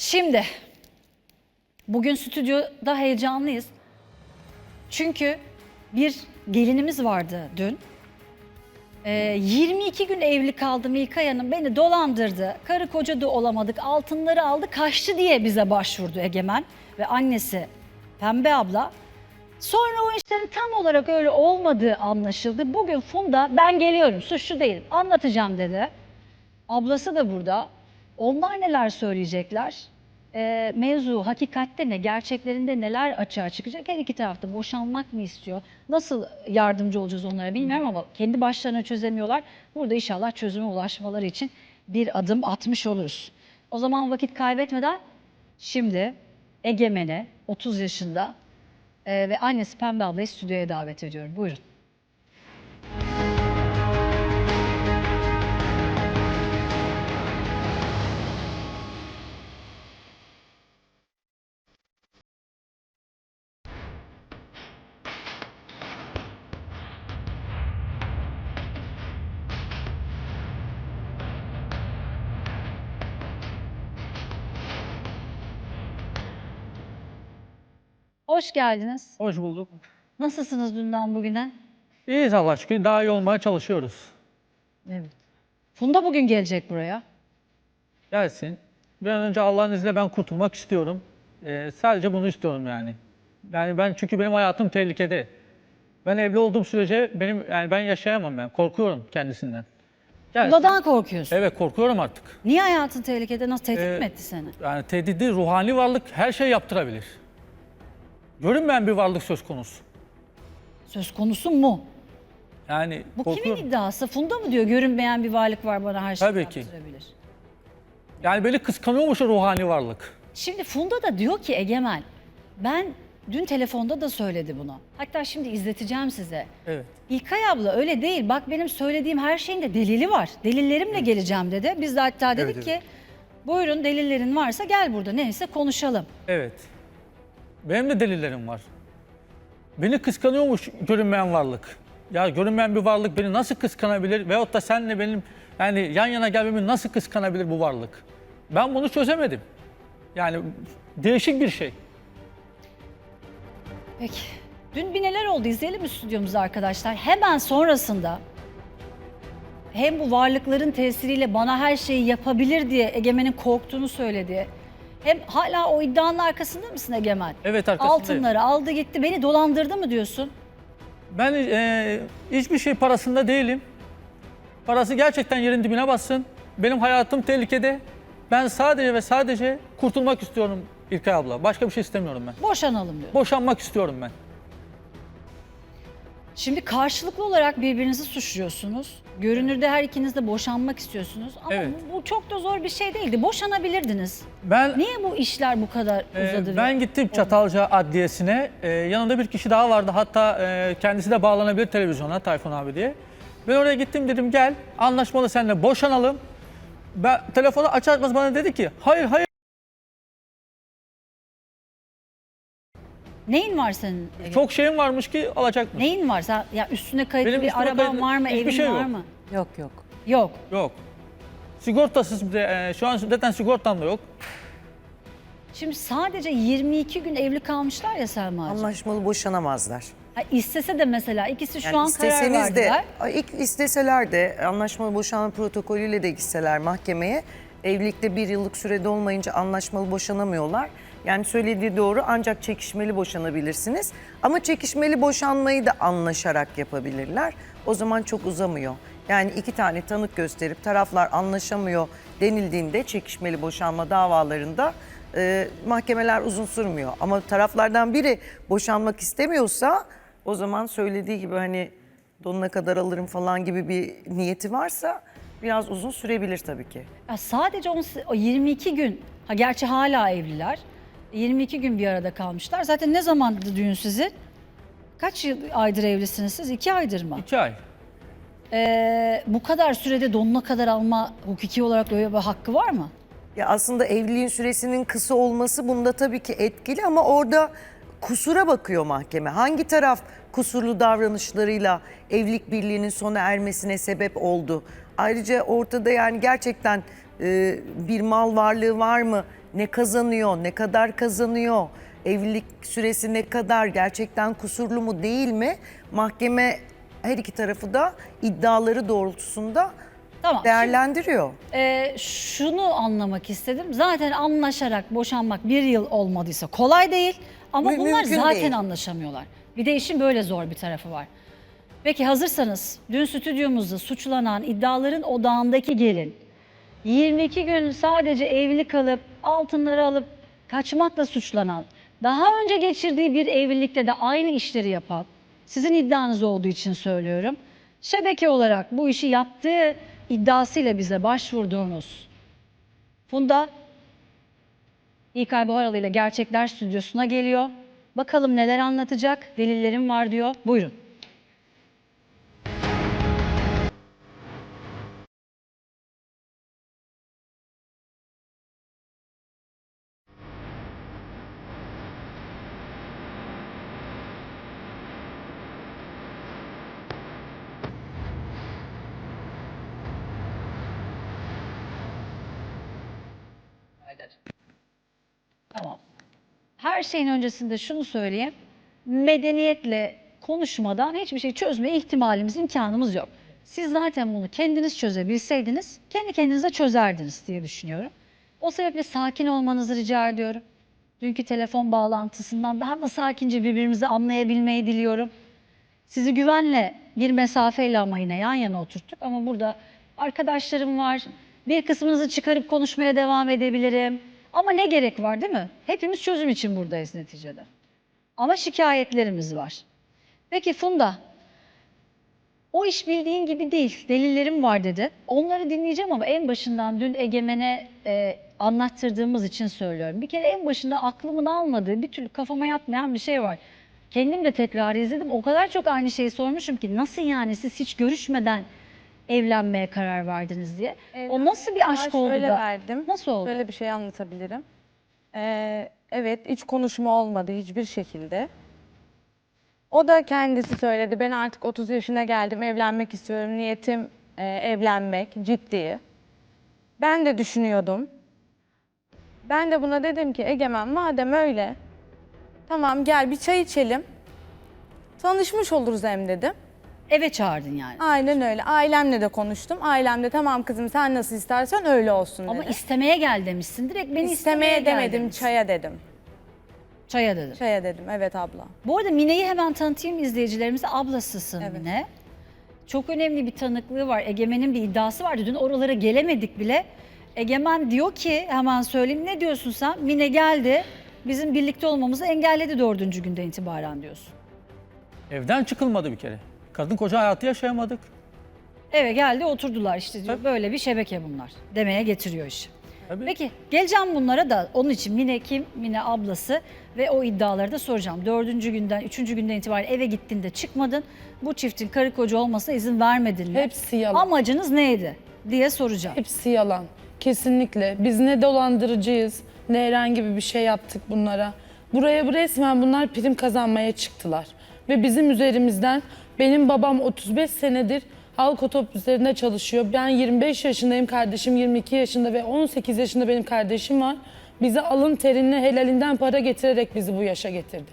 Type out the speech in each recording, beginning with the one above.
Şimdi bugün stüdyoda heyecanlıyız. Çünkü bir gelinimiz vardı dün. Ee, 22 gün evli kaldım İlkay Hanım beni dolandırdı. Karı koca da olamadık altınları aldı kaçtı diye bize başvurdu Egemen ve annesi Pembe abla. Sonra o işlerin tam olarak öyle olmadığı anlaşıldı. Bugün Funda ben geliyorum suçlu değilim anlatacağım dedi. Ablası da burada. Onlar neler söyleyecekler? Ee, mevzu hakikatte ne, gerçeklerinde neler açığa çıkacak? Her iki tarafta boşanmak mı istiyor? Nasıl yardımcı olacağız onlara bilmiyorum ama kendi başlarına çözemiyorlar. Burada inşallah çözüme ulaşmaları için bir adım atmış oluruz. O zaman vakit kaybetmeden şimdi Egemen'e 30 yaşında e, ve annesi Pembe ablayı stüdyoya davet ediyorum. Buyurun. Hoş geldiniz. Hoş bulduk. Nasılsınız dünden bugüne? İyiyiz Allah şükür. Daha iyi olmaya çalışıyoruz. Evet. Funda bugün gelecek buraya. Gelsin. Bir an önce Allah'ın izniyle ben kurtulmak istiyorum. Ee, sadece bunu istiyorum yani. Yani ben çünkü benim hayatım tehlikede. Ben evli olduğum sürece benim yani ben yaşayamam ben. Korkuyorum kendisinden. Gelsin. Funda'dan korkuyorsun. Evet korkuyorum artık. Niye hayatın tehlikede? Nasıl tehdit Ee, mi etti seni? Yani tehdidi ruhani varlık her şey yaptırabilir. Görünmeyen bir varlık söz konusu. Söz konusu mu? Yani Bu korkuyorum. kimin iddiası? Funda mı diyor görünmeyen bir varlık var bana her şeyi Tabii ki. yaptırabilir. Yani beni kıskanıyormuş o ruhani varlık. Şimdi Funda da diyor ki Egemen ben dün telefonda da söyledi bunu. Hatta şimdi izleteceğim size. Evet. İlkay abla öyle değil. Bak benim söylediğim her şeyin de delili var. Delillerimle geleceğim dedi. Biz de hatta dedik Evet, ki buyurun delillerin varsa gel burada neyse konuşalım. Evet. Benim de delillerim var. Beni kıskanıyormuş görünmeyen varlık. Ya görünmeyen bir varlık beni nasıl kıskanabilir? Veyahut da senle benim yani yan yana gelmemi nasıl kıskanabilir bu varlık? Ben bunu çözemedim. Yani değişik bir şey. Peki. Dün bir neler oldu izleyelim mi stüdyomuzda arkadaşlar? Hemen sonrasında hem bu varlıkların tesiriyle bana her şeyi yapabilir diye Egemen'in korktuğunu söyledi. Hem hala o iddianın arkasında mısın Egemen? Evet arkasındayım. Altınları aldı gitti beni dolandırdı mı diyorsun? Ben e, hiçbir şey parasında değilim. Parası gerçekten yerin dibine bassın. Benim hayatım tehlikede. Ben sadece ve sadece kurtulmak istiyorum İlkay abla. Başka bir şey istemiyorum ben. Boşanalım diyor. Boşanmak istiyorum ben. Şimdi karşılıklı olarak birbirinizi suçluyorsunuz. Görünürde her ikiniz de boşanmak istiyorsunuz. Ama Evet. bu, bu çok da zor bir şey değildi. Boşanabilirdiniz. Ben Niye bu işler bu kadar Ee, uzadı? ben gittim Çatalca Adliyesi'ne. Ee, yanında bir kişi daha vardı. Hatta e, kendisi de bağlanabilir televizyona Tayfun abi diye. Ben oraya gittim dedim gel anlaşmalı seninle boşanalım. Ben telefonu açar açmaz bana dedi ki hayır hayır. Neyin var senin? Egemen? Çok şeyim varmış ki alacak mı? Neyin var? Sen, ya üstüne kayıtlı Benim bir üstüme araban kayıtlı var mı? hiçbir Evin şey var yok. mı? Yok yok. Yok. Yok. Sigortasız bir de e, şu an zaten sigortam da yok. Şimdi sadece 22 gün evli kalmışlar ya Selma'cığım. Anlaşmalı boşanamazlar. Ha, istese de mesela ikisi şu Yani an karar isteseniz verdiler. de, Ay, ilk isteseler de anlaşmalı boşanma protokolüyle de gitseler mahkemeye evlilikte bir yıllık sürede olmayınca anlaşmalı boşanamıyorlar. Yani söylediği doğru ancak çekişmeli boşanabilirsiniz. Ama çekişmeli boşanmayı da anlaşarak yapabilirler. O zaman çok uzamıyor. Yani iki tane tanık gösterip taraflar anlaşamıyor denildiğinde çekişmeli boşanma davalarında e, mahkemeler uzun sürmüyor. Ama taraflardan biri boşanmak istemiyorsa o zaman söylediği gibi hani donuna kadar alırım falan gibi bir niyeti varsa biraz uzun sürebilir tabii ki. Ya sadece on- o 22 gün, ha gerçi hala evliler. 22 gün bir arada kalmışlar. Zaten ne zamandı düğün sizin? Kaç yıl aydır evlisiniz siz? İki aydır mı? İki ay. Ee, bu kadar sürede donuna kadar alma hukuki olarak öyle bir hakkı var mı? Ya aslında evliliğin süresinin kısa olması bunda tabii ki etkili ama orada kusura bakıyor mahkeme. Hangi taraf kusurlu davranışlarıyla evlilik birliğinin sona ermesine sebep oldu? Ayrıca ortada yani gerçekten e, bir mal varlığı var mı ne kazanıyor, ne kadar kazanıyor, evlilik süresi ne kadar, gerçekten kusurlu mu değil mi? Mahkeme her iki tarafı da iddiaları doğrultusunda Tamam. değerlendiriyor. Ee, şunu anlamak istedim. Zaten anlaşarak boşanmak bir yıl olmadıysa kolay değil. Ama Mü- bunlar mümkün zaten değil. anlaşamıyorlar. Bir de işin böyle zor bir tarafı var. Peki hazırsanız dün stüdyomuzda suçlanan iddiaların odağındaki gelin 22 gün sadece evli kalıp altınları alıp kaçmakla suçlanan, daha önce geçirdiği bir evlilikte de aynı işleri yapan, sizin iddianız olduğu için söylüyorum. Şebeke olarak bu işi yaptığı iddiasıyla bize başvurduğunuz Funda İlkay Buharalı ile Gerçekler Stüdyosu'na geliyor. Bakalım neler anlatacak, delillerim var diyor. Buyurun. Her şeyin öncesinde şunu söyleyeyim. Medeniyetle konuşmadan hiçbir şey çözme ihtimalimiz, imkanımız yok. Siz zaten bunu kendiniz çözebilseydiniz, kendi kendinize çözerdiniz diye düşünüyorum. O sebeple sakin olmanızı rica ediyorum. Dünkü telefon bağlantısından daha da sakince birbirimizi anlayabilmeyi diliyorum. Sizi güvenle bir mesafeyle ama yine yan yana oturttuk. Ama burada arkadaşlarım var. Bir kısmınızı çıkarıp konuşmaya devam edebilirim. Ama ne gerek var değil mi? Hepimiz çözüm için buradayız neticede. Ama şikayetlerimiz var. Peki Funda, o iş bildiğin gibi değil. Delillerim var dedi. Onları dinleyeceğim ama en başından dün Egemen'e e, anlattırdığımız için söylüyorum. Bir kere en başında aklımın almadığı, bir türlü kafama yatmayan bir şey var. Kendim de tekrar izledim. O kadar çok aynı şeyi sormuşum ki nasıl yani siz hiç görüşmeden evlenmeye karar verdiniz diye. o nasıl bir aşk oldu şöyle da? verdim. Nasıl oldu? Şöyle bir şey anlatabilirim. Ee, evet hiç konuşma olmadı hiçbir şekilde. O da kendisi söyledi. Ben artık 30 yaşına geldim. Evlenmek istiyorum. Niyetim e, evlenmek. Ciddi. Ben de düşünüyordum. Ben de buna dedim ki Egemen madem öyle tamam gel bir çay içelim. Tanışmış oluruz hem dedim. Eve çağırdın yani. Aynen öyle. Ailemle de konuştum. Ailem de tamam kızım sen nasıl istersen öyle olsun dedi. Ama istemeye gel demişsin. Direkt beni istemeye, İstemeye gel demedim, demişsin. çaya dedim. Çaya dedim. Çaya dedim, evet abla. Bu arada Mine'yi hemen tanıtayım izleyicilerimize. Ablasısın Evet. Mine. Çok önemli bir tanıklığı var. Egemen'in bir iddiası vardı. Dün oralara gelemedik bile. Egemen diyor ki hemen söyleyeyim ne diyorsun sen? Mine geldi bizim birlikte olmamızı engelledi dördüncü günden itibaren diyorsun. Evden çıkılmadı bir kere. Kadın koca hayatı yaşayamadık. Eve geldi oturdular işte diyor. Böyle bir şebeke bunlar demeye getiriyor işi. Tabii. Peki geleceğim bunlara da onun için Mine kim? Mine ablası ve o iddiaları da soracağım. Dördüncü günden, üçüncü günden itibaren eve gittiğinde çıkmadın. Bu çiftin karı koca olmasına izin vermedin mi? Hepsi yalan. Amacınız neydi diye soracağım. Hepsi yalan. Kesinlikle. Biz ne dolandırıcıyız, ne herhangi bir şey yaptık bunlara. Buraya resmen bunlar prim kazanmaya çıktılar. Ve bizim üzerimizden benim babam 35 senedir halk otobüslerinde çalışıyor. Ben 25 yaşındayım, kardeşim 22 yaşında ve 18 yaşında benim kardeşim var. Bize alın terini helalinden para getirerek bizi bu yaşa getirdi.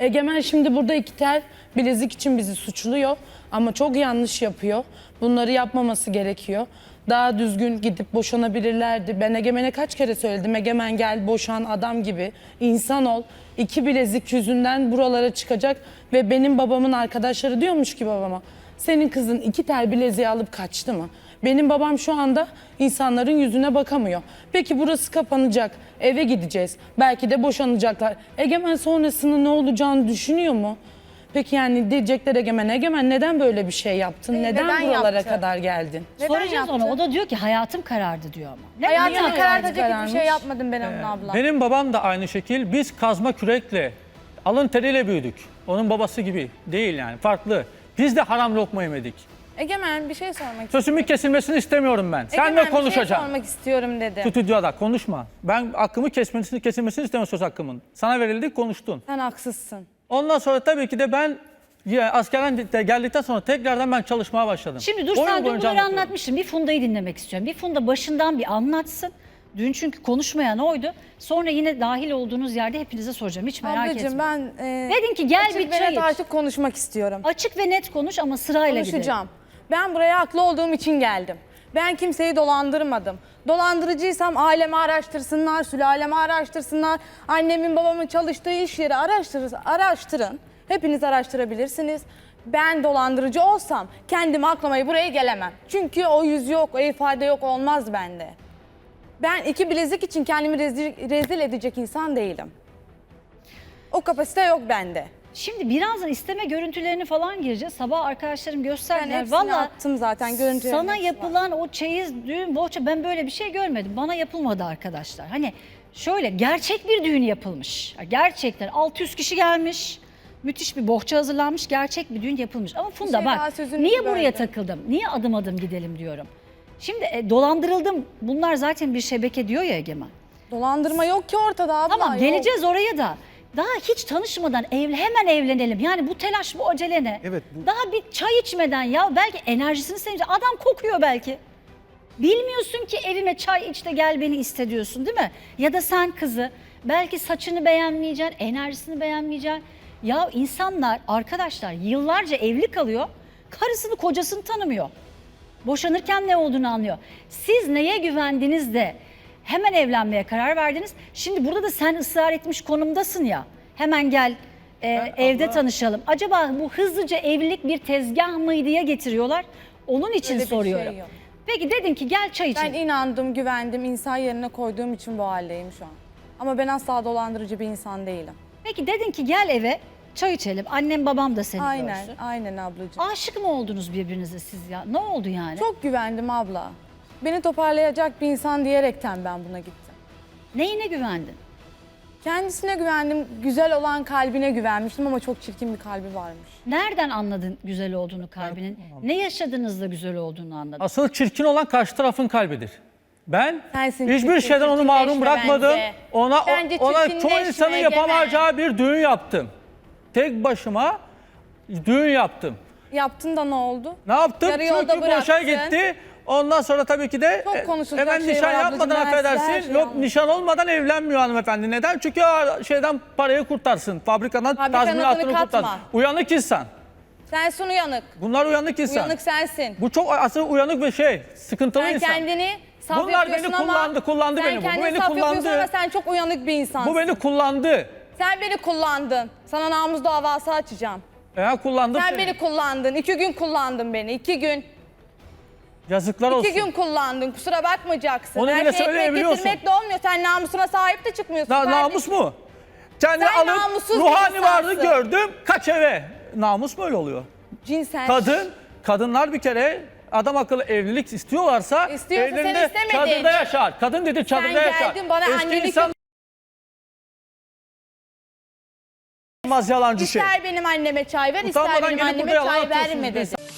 Egemen şimdi burada iki tel bilezik için bizi suçluyor ama çok yanlış yapıyor. Bunları yapmaması gerekiyor. Daha düzgün gidip boşanabilirlerdi. Ben Egemen'e kaç kere söyledim. Egemen gel boşan adam gibi. insan ol. İki bilezik yüzünden buralara çıkacak ve benim babamın arkadaşları diyormuş ki babama senin kızın iki tel bileziği alıp kaçtı mı? Benim babam şu anda insanların yüzüne bakamıyor. Peki burası kapanacak, eve gideceğiz. Belki de boşanacaklar. Egemen sonrasında ne olacağını düşünüyor mu? Peki yani diyecekler Egemen, Egemen neden böyle bir şey yaptın? Ee, neden, neden buralara yaptı? kadar geldin? Neden Soracağız yaptı? ona. O da diyor ki hayatım karardı diyor ama. Ne hayatın karartacak hiçbir şey yapmadım ben onun abla. Benim babam da aynı şekil. Biz kazma kürekle, alın teriyle büyüdük. Onun babası gibi değil yani farklı. Biz de haram lokma yemedik. Egemen bir şey sormak istiyorum. Sözümün kesilmesini istemiyorum ben. Egemen Seninle bir şey konuşacağım. sormak istiyorum dedi. Stüdyoda konuşma. Ben hakkımı kesmesini kesilmesini istemiyorum söz hakkımın. Sana verildi konuştun. Sen haksızsın. Ondan sonra tabii ki de ben ya, askerden de geldikten sonra tekrardan ben çalışmaya başladım. Şimdi dur sen dün bunları anlatmıştın. Bir Funda'yı dinlemek istiyorum. Bir Funda başından bir anlatsın. Dün çünkü konuşmayan oydu. Sonra yine dahil olduğunuz yerde hepinize soracağım. Hiç merak Ablacığım etmeyin. ben e, Dedin ki gel açık bir ve çay net iç. artık konuşmak istiyorum. Açık ve net konuş ama sırayla gidelim. Konuşacağım. Ben buraya haklı olduğum için geldim. Ben kimseyi dolandırmadım. Dolandırıcıysam ailemi araştırsınlar, sülalemi araştırsınlar. Annemin babamın çalıştığı iş yeri araştırır, araştırın. Hepiniz araştırabilirsiniz. Ben dolandırıcı olsam kendimi aklamayı buraya gelemem. Çünkü o yüz yok, o ifade yok olmaz bende. Ben iki bilezik için kendimi rezil, rezil edecek insan değilim. O kapasite yok bende. Şimdi birazdan isteme görüntülerini falan gireceğiz. Sabah arkadaşlarım Ben gösterdiler. hepsini Valla attım zaten görüntülerin sana hepsi var. yapılan o çeyiz, düğün, bohça ben böyle bir şey görmedim. Bana yapılmadı arkadaşlar. Hani şöyle gerçek bir düğün yapılmış. Gerçekten 600 kişi gelmiş. Müthiş bir bohça hazırlanmış. Gerçek bir düğün yapılmış. Ama Funda şey daha bak niye buraya böldüm. takıldım? Niye adım adım gidelim diyorum. Şimdi e, dolandırıldım. Bunlar zaten bir şebeke diyor ya Egemen. Dolandırma yok ki ortada abla. Tamam yok. geleceğiz oraya da. Daha hiç tanışmadan evle hemen evlenelim. Yani bu telaş bu acele ne? Evet, bu- Daha bir çay içmeden ya belki enerjisini sevince adam kokuyor belki. Bilmiyorsun ki evime çay iç de gel beni iste diyorsun değil mi? Ya da sen kızı belki saçını beğenmeyeceksin, enerjisini beğenmeyeceksin. Ya insanlar arkadaşlar yıllarca evli kalıyor. Karısını kocasını tanımıyor. Boşanırken ne olduğunu anlıyor. Siz neye güvendiniz de hemen evlenmeye karar verdiniz. Şimdi burada da sen ısrar etmiş konumdasın ya. Hemen gel e, evde tanışalım. Acaba bu hızlıca evlilik bir tezgah mıydı ya getiriyorlar? Onun için Öyle bir şey soruyorum. yok. Peki dedin ki gel çay Ben içelim. inandım, güvendim, insan yerine koyduğum için bu haldeyim şu an. Ama ben asla dolandırıcı bir insan değilim. Peki dedin ki gel eve çay içelim. Annem babam da seni Aynen, görsün. aynen ablacığım. Aşık mı oldunuz birbirinize siz ya? Ne oldu yani? Çok güvendim abla. Beni toparlayacak bir insan diyerekten ben buna gittim. Neyine güvendin? Kendisine güvendim, güzel olan kalbine güvenmiştim ama çok çirkin bir kalbi varmış. Nereden anladın güzel olduğunu kalbinin? Ne yaşadığınızda güzel olduğunu anladın? Asıl çirkin olan karşı tarafın kalbidir. Ben Sensin hiçbir çirkin, şeyden onu mahrum çirkinleşme bırakmadım. bence. Ona Bence ona çoğu çirkinleşme, insanın Egemen. yapamayacağı bir düğün yaptım. Tek başıma düğün yaptım. Yaptın da ne oldu? Ne yaptım? Yarı yolda Çünkü boşa bıraktın. gitti. Ondan sonra tabii ki de Çok e, konuşulacak hemen şey nişan var ablacığım. yapmadan Ben size her affedersin. şeyi Yok anlatayım. nişan olmadan evlenmiyor hanımefendi. Neden? Çünkü o şeyden parayı kurtarsın. Fabrikadan Fabrikanın tazminatını adını katma. kurtarsın. Uyanık insan. Sensin uyanık. Bunlar uyanık insan. Uyanık sensin. Bu çok asıl uyanık bir şey. Sıkıntılı Sen insan. kendini saf Bunlar beni ama kullandı, kullandı sen beni bu. Bu kendini beni saf kullandı. yapıyorsun ama sen çok uyanık bir insansın. Bu beni kullandı. Sen beni kullandın. Sana namus davası açacağım. Eğer kullandım Sen seni. beni kullandın. İki gün kullandın beni. İki gün. Yazıklar olsun. İki gün kullandın. Kusura bakmayacaksın. Onu Her bile söyleyebiliyorsun. getirmekle olmuyor. Sen namusuna sahip de çıkmıyorsun. Na- kardeşim. namus mu? Kendi Sen alıp namussuz bir ruhani insansın. gördüm. Kaç eve. Namus böyle oluyor. Cinsel. Kadın, kadınlar bir kere adam akıllı evlilik istiyorlarsa İstiyorsa sen evlerinde istemedin. çadırda yaşar. Kadın dedi çadırda yaşar. geldin bana annelik insan olmaz yalancı şey. İster benim anneme çay ver, ister Utanmadan benim gelip anneme burada yalan çay atıyorsunuz verme dedi.